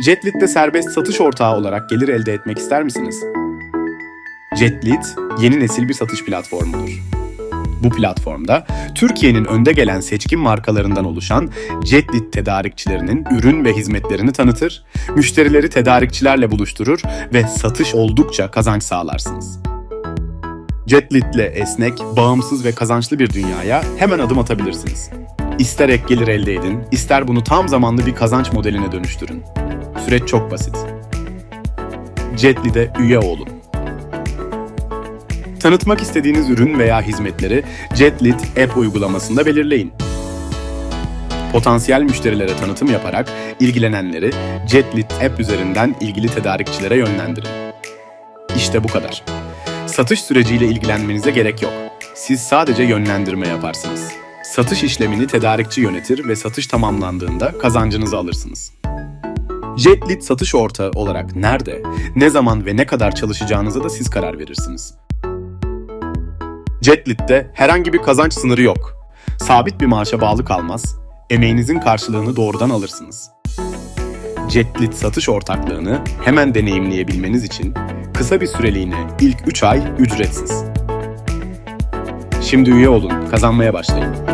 Jetlit'te serbest satış ortağı olarak gelir elde etmek ister misiniz? Jetlit, yeni nesil bir satış platformudur. Bu platformda Türkiye'nin önde gelen seçkin markalarından oluşan Jetlit tedarikçilerinin ürün ve hizmetlerini tanıtır, müşterileri tedarikçilerle buluşturur ve satış oldukça kazanç sağlarsınız. Jetlit'le esnek, bağımsız ve kazançlı bir dünyaya hemen adım atabilirsiniz. İster ek gelir elde edin, ister bunu tam zamanlı bir kazanç modeline dönüştürün. Süreç çok basit. Jetli'de üye olun. Tanıtmak istediğiniz ürün veya hizmetleri Jetlit app uygulamasında belirleyin. Potansiyel müşterilere tanıtım yaparak ilgilenenleri Jetlit app üzerinden ilgili tedarikçilere yönlendirin. İşte bu kadar. Satış süreciyle ilgilenmenize gerek yok. Siz sadece yönlendirme yaparsınız. Satış işlemini tedarikçi yönetir ve satış tamamlandığında kazancınızı alırsınız. Jetlit satış ortağı olarak nerede, ne zaman ve ne kadar çalışacağınıza da siz karar verirsiniz. Jetlit'te herhangi bir kazanç sınırı yok. Sabit bir maaşa bağlı kalmaz, emeğinizin karşılığını doğrudan alırsınız. Jetlit satış ortaklığını hemen deneyimleyebilmeniz için kısa bir süreliğine ilk 3 ay ücretsiz. Şimdi üye olun, kazanmaya başlayın.